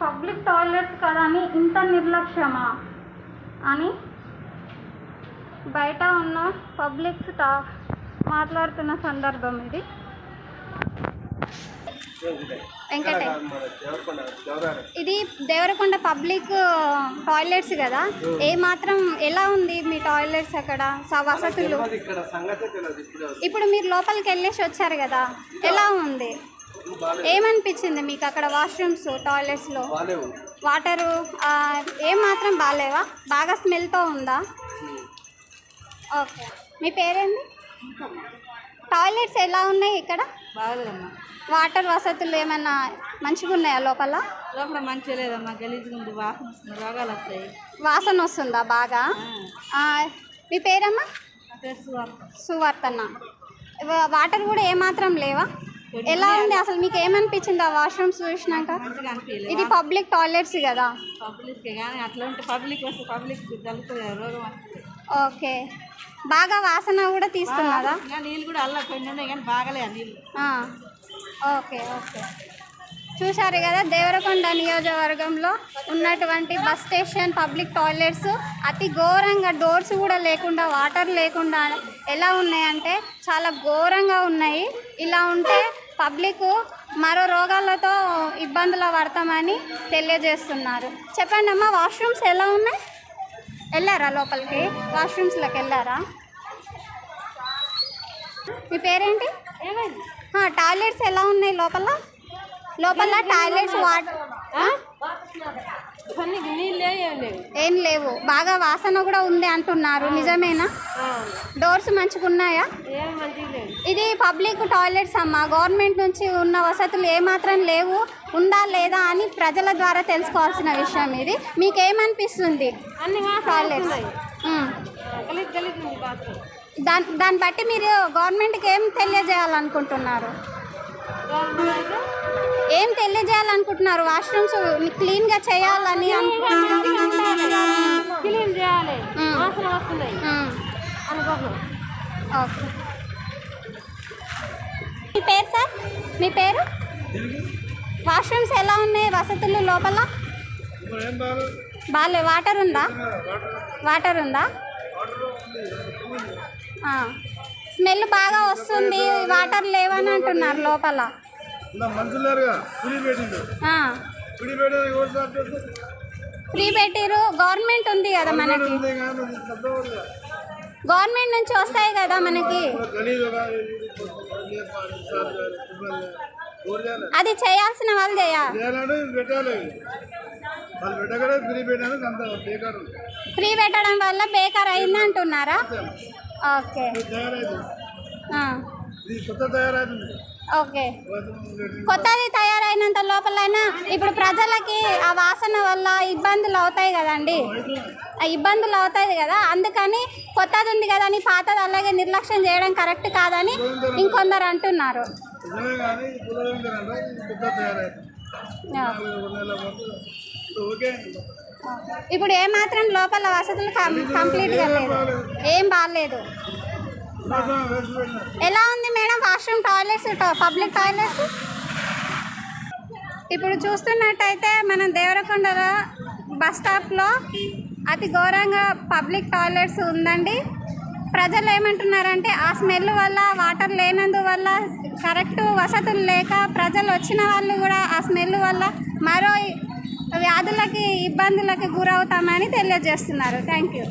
Public toilets కదా అని ఇంత నిర్లక్ష్యమా? అని బయట ఉన్న పబ్లిక్ స్టా మాట్లాడుతున్న సందర్భం ఇది. వెంకటే ఇది దేవరకొండ పబ్లిక్ టాయిలెట్స్ కదా? ఏ మాత్రం ఎలా ఉంది మీ టాయిలెట్స్ అక్కడ వసతులు. ఇప్పుడు మీరు లోపలికి వెళ్ళేసి వచ్చారు కదా ఎలా ఉంది? ఏమనిపించింది మీకు అక్కడ వాష్రూమ్స్ టాయిలెట్స్లో? వాటరు ఏం మాత్రం బాగాలేవా బాగా స్మెల్తో ఉందా? ఓకే. మీ పేరేంటి టాయిలెట్స్ ఎలా ఉన్నాయి ఇక్కడ? బాగలేదమ్మా. వాటర్ వసతులు ఏమైనా మంచిగా ఉన్నాయా లోపల? లోపల మంచిగా లేదమ్మా. గలీజ్గా ఉంది. వాసన వస్తుంది. రోగాలు వస్తాయి. వాసన వస్తుందా బాగా? మీ పేరమ్మా. సువర్తన్న వాటర్ కూడా ఏమాత్రం లేవా? ఎలా ఉంది? అసలు మీకు ఏమనిపించింది ఆ వాష్రూమ్స్ చూసినాక? ఇది పబ్లిక్ టాయిలెట్స్ కదా. పబ్లిక్కే కానీ అట్లా ఉంటే పబ్లిక్ వస్తే పబ్లిక్ తగ్గుతుంది కదా, రోగం వస్తుంది. ఓకే. బాగా వాసన కూడా తీస్తున్నదా ఇంకా నీళ్ళు కూడా అల్ల కొన్ని ఉన్నాయి కానీ బాగలే నీళ్ళు. Okay okay. చూశారు కదా దేవరకొండ నియోజకవర్గంలో ఉన్నటువంటి బస్ స్టేషన్ పబ్లిక్ టాయిలెట్స్ అతి ఘోరంగా డోర్స్ కూడా లేకుండా వాటర్ లేకుండా ఎలా ఉన్నాయంటే చాలా ఘోరంగా ఉన్నాయి. ఇలా ఉంటే పబ్లిక్ మరో రోగాలతో ఇబ్బందులు పడతామని తెలియజేస్తున్నారు. చెప్పండి అమ్మా వాష్రూమ్స్ ఎలా ఉన్నాయి? వెళ్ళారా లోపలికి? వాష్రూమ్స్లోకి వెళ్ళారా? మీ పేరేంటి? టాయిలెట్స్ ఎలా ఉన్నాయి లోపల? లోపల టాయిలెట్స్ వాటర్ ఏం లేవు. బాగా వాసన కూడా ఉంది అంటున్నారు. నిజమేనా? డోర్స్ మంచిగా ఉన్నాయా? ఇది పబ్లిక్ టాయిలెట్స్ అమ్మా. గవర్నమెంట్ నుంచి ఉన్న వసతులు ఏమాత్రం లేవు. ఉందా లేదా అని ప్రజల ద్వారా తెలుసుకోవాల్సిన విషయం ఇది. మీకు ఏమనిపిస్తుంది టాయిలెట్స్. ఉమ్. గలీజ్ గలీజ్ ఉంది బాత్రూమ్. దాని దాన్ని బట్టి మీరు గవర్నమెంట్కి ఏం తెలియజేయాలనుకుంటున్నారు? ఏం తెలియజేయాలనుకుంటున్నారు? వాష్రూమ్స్ క్లీన్గా చేయాలని క్లీన్ చేయాలి. మ్మ్. వాసన వస్తున్నాయి అనుకుంటున్నాం ఓకే. మీ పేరు సార్? మీ పేరు? వాష్రూమ్స్ ఎలా ఉన్నాయి వసతులు లోపల? బాగాలే వాటర్ ఉందా? వాటర్. ఉందా? స్మెల్ బాగా వస్తుంది వాటర్ లేవని అంటున్నారు లోపల. ఫ్రీ పెట్టిరు గవర్నమెంట్ ఉంది కదా మనకి. గవర్నమెంట్ నుంచి వస్తాయి కదా మనకి. అది చేయాల్సిన వాళ్ళు చేయాలి. ఫ్రీ పెట్టడం వల్ల బేకార్ అయింది అంటున్నారా? ఓకే. ఓకే. కొత్తది తయారైనంత లోపలైనా ఇప్పుడు ప్రజలకి ఆ వాసన వల్ల ఇబ్బందులు అవుతాయి కదండి. ఆ ఇబ్బందులు అవుతాయి కదా. అందుకని కొత్తది ఉంది కదా అని పాతది అలాగే నిర్లక్ష్యం చేయడం కరెక్ట్ కాదని ఇంకొందరు అంటున్నారు. ఓకే. ఇప్పుడు ఏమాత్రం లోపల వసతులు కంప్లీట్గా లేదు. ఏం బాగాలేదు. ఎలా ఉంది మేడం వాష్రూమ్ టాయిలెట్స్ టా- పబ్లిక్ టాయిలెట్స్? ఇప్పుడు చూస్తున్నట్టయితే మనం దేవరకొండలో బస్ స్టాప్లో అతి ఘోరంగా పబ్లిక్ టాయిలెట్స్ ఉందండి. ప్రజలు ఏమంటున్నారంటే ఆ స్మెల్ వల్ల వాటర్ లేనందువల్ల కరెక్ట్ వసతులు లేక ప్రజలు వచ్చిన వాళ్ళు కూడా ఆ స్మెల్ వల్ల మరో వ్యాధులకి ఇబ్బందులకి గురవుతామని తెలియజేస్తున్నారు. Thank you